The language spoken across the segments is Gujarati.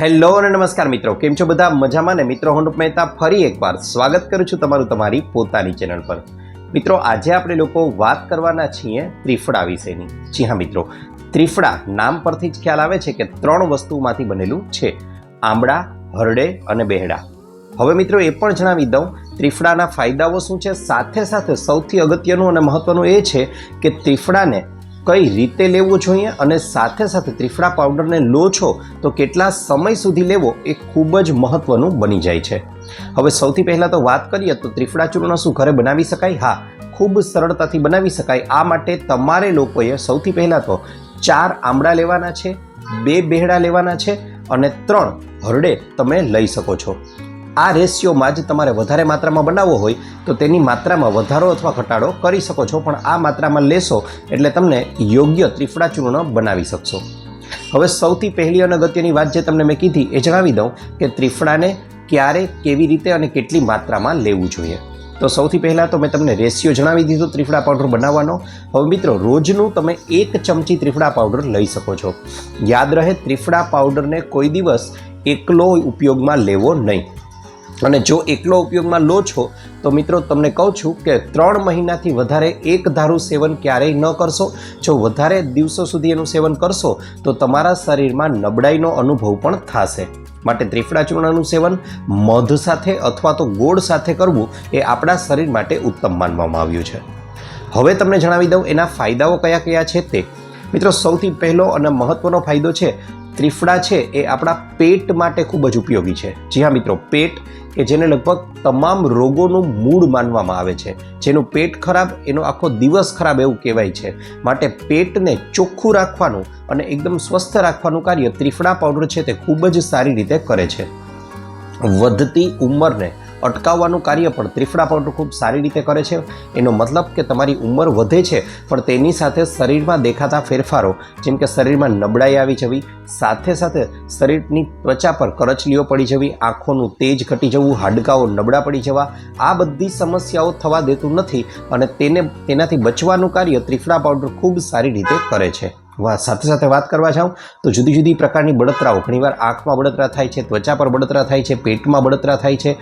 હેલો અને નમસ્કાર મિત્રો, કેમ છો બધા? મજામાં ને? મિત્રો, હું મહેતા ફરી એકવાર સ્વાગત કરું છું તમારું તમારી પોતાની ચેનલ પર. મિત્રો, આજે આપણે લોકો વાત કરવાના છીએ ત્રિફળા વિશેની. જી હા મિત્રો, ત્રિફળા નામ પરથી જ ખ્યાલ આવે છે કે ત્રણ વસ્તુમાંથી બનેલું છે. આંબળા હરડે અને બેહડા. હવે મિત્રો, એ પણ જણાવી દઉં, ત્રિફળાના ફાયદાઓ શું છે? સાથે સાથે સૌથી અગત્યનું અને મહત્વનું એ છે કે ત્રિફળાને કઈ રીતે લેવું જોઈએ અને સાથે સાથે ત્રિફળા પાવડરને લો છો તો કેટલા સમય સુધી લેવો એ ખૂબ જ મહત્વનું બની જાય છે. હવે સૌથી પહેલાં તો વાત કરીએ તો ત્રિફળા ચૂર્ણ શું ઘરે બનાવી શકાય? હા, ખૂબ સરળતાથી બનાવી શકાય. આ માટે તમારે લોકોએ સૌથી પહેલાં તો ચાર આંબળા લેવાના છે, બે બેહડા લેવાના છે અને ત્રણ હરડે તમે લઈ શકો છો. આ રેશિયોમાં જ તમારે વધારે માત્રામાં બનાવવો હોય તો તેની માત્રામાં વધારો અથવા ઘટાડો કરી શકો છો, પણ આ માત્રામાં લેશો એટલે તમને યોગ્ય ત્રિફળા ચૂર્ણ બનાવી શકશો. હવે સૌથી પહેલી અને અગત્યની વાત જે તમને મેં કીધી એ જણાવી દઉં કે ત્રિફળાને ક્યારે, કેવી રીતે અને કેટલી માત્રામાં લેવું જોઈએ. તો સૌથી પહેલાં તો મેં તમને રેશિયો જણાવી દીધો ત્રિફળા પાવડર બનાવવાનો. હવે મિત્રો, રોજનું તમે એક ચમચી ત્રિફળા પાવડર લઈ શકો છો. યાદ રહે, ત્રિફળા પાવડરને કોઈ દિવસ એકલો ઉપયોગમાં લેવો નહીં. અને જો એકલો ઉપયોગમાં લો છો, તો મિત્રો તમને કહું છું કે ત્રણ મહિનાથી વધારે એક ધારું સેવન ક્યારેય ન કરશો. જો વધારે દિવસો સુધી એનું સેવન કરશો, તો તમારા શરીરમાં નબળાઈનો અનુભવ પણ થશે. માટે ત્રિફળા ચૂર્ણનું સેવન મધ સાથે અથવા તો ગોળ સાથે કરવું એ આપણા શરીર માટે ઉત્તમ માનવામાં આવ્યું છે. હવે તમને જણાવી દઉં એના ફાયદાઓ કયા કયા છે તે. મિત્રો, સૌથી પહેલો અને મહત્ત્વનો ફાયદો છે ત્રિફળા છે એ આપણા પેટ માટે ખૂબ જ ઉપયોગી છે. જી હા મિત્રો, પેટ કે જેને લગભગ તમામ રોગોનું મૂળ માનવામાં આવે છે. જેનું પેટ ખરાબ, એનો આખો દિવસ ખરાબ એવું કહેવાય છે. માટે પેટને ચોખ્ખું રાખવાનું અને એકદમ સ્વસ્થ રાખવાનું કાર્ય ત્રિફળા પાવડર છે તે ખૂબ જ સારી રીતે કરે છે. વધતી ઉંમરને અટકાવવાનું કાર્ય પણ ત્રિફળા પાવડર ખૂબ સારી રીતે કરે છે. એનો મતલબ કે તમારી ઉંમર વધે છે, પણ તેની સાથે શરીરમાં દેખાતા ફેરફારો, જેમ કે શરીરમાં નબળાઈ આવી જવી, સાથે સાથે શરીરની ત્વચા પર કરચલીઓ પડી જવી, આંખોનું તેજ ઘટી જવું, હાડકાઓ નબળા પડી જવા, આ બધી સમસ્યાઓ થવા દેતું નથી અને તેને, તેનાથી બચવાનું કાર્ય ત્રિફળા પાવડર ખૂબ સારી રીતે કરે છે. સાથે સાથે વાત કરવા જાઉં, તો જુદી જુદી પ્રકારની બળતરાઓ. ઘણીવાર આંખમાં બળતરા થાય છે, ત્વચા પર બળતરા થાય છે, પેટમાં બળતરા થાય છે.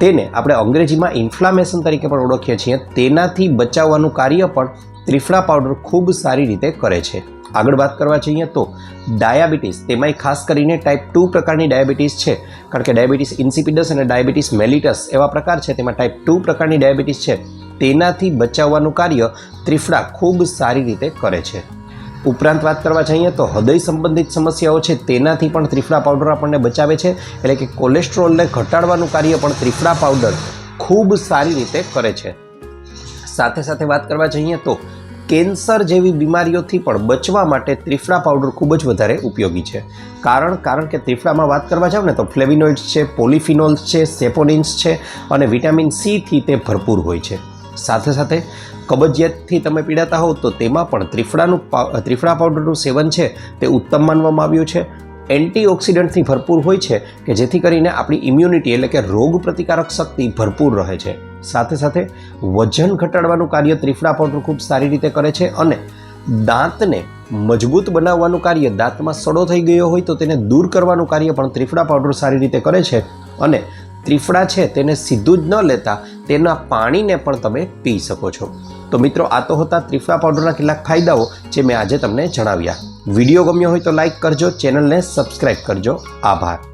તેને આપણે અંગ્રેજીમાં ઇન્ફ્લામેશન તરીકે પણ ઓળખીએ છીએ. તેનાથી બચાવવાનું કાર્ય પણ ત્રિફળા પાવડર ખૂબ સારી રીતે કરે છે. આગળ વાત કરવા જઈએ તો ડાયાબિટીસ, તેમાંય ખાસ કરીને ટાઈપ ટુ પ્રકારની ડાયાબિટીસ છે. કારણ કે ડાયાબિટીસ ઇન્સિપિડસ અને ડાયાબિટીસ મેલિટસ એવા પ્રકાર છે, તેમાં ટાઈપ ટુ પ્રકારની ડાયાબિટીસ છે. તેનાથી બચાવવાનું કાર્ય ત્રિફળા ખૂબ સારી રીતે કરે છે. ઉપરાંત વાત કરવા જઈએ તો હૃદય સંબંધિત સમસ્યાઓ છે, તેનાથી પણ ત્રિફળા પાવડર આપણને બચાવે છે. એટલે કે કોલેસ્ટ્રોલને ઘટાડવાનું કાર્ય પણ ત્રિફળા પાવડર ખૂબ સારી રીતે કરે છે. સાથે સાથે વાત કરવા જઈએ તો કેન્સર જેવી બીમારીઓથી પણ બચવા માટે ત્રિફળા પાવડર ખૂબ જ વધારે ઉપયોગી છે. કારણ કારણ કે ત્રિફળામાં વાત કરવા જાવ ને તો ફ્લેવિનોઇડ્સ છે, પોલિફિનોલ્સ છે, સેપોનિન્સ છે અને વિટામિન સીથી તે ભરપૂર હોય છે. સાથે સાથે કબજિયાતથી તમે પીડાતા હોવ તો તેમાં પણ ત્રિફળાનું ત્રિફળા પાવડરનું સેવન છે તે ઉત્તમ માનવામાં આવ્યું છે. એન્ટીઓક્સિડન્ટથી ભરપૂર હોય છે કે જેથી કરીને આપણી ઇમ્યુનિટી એટલે કે રોગ પ્રતિકારક શક્તિ ભરપૂર રહે છે. સાથે સાથે વજન ઘટાડવાનું કાર્ય ત્રિફળા પાવડર ખૂબ સારી રીતે કરે છે અને દાંતને મજબૂત બનાવવાનું કાર્ય દાંતમાં સડો થઈ ગયો હોય તો તેને દૂર કરવાનું કાર્ય પણ ત્રિફળા પાવડર સારી રીતે કરે છે અને ત્રિફળા છે તેને સીધું જ ન લેતા તેના પાણીને પણ તમે પી શકો છો. તો મિત્રો, આ તો હતા ત્રિફળા પાવડરના કેટલાક ફાયદાઓ જે મેં આજે તમને જણાવ્યા. વીડિયો ગમ્યો હોય તો લાઈક કરજો, ચેનલને સબસ્ક્રાઈબ કરજો. આભાર.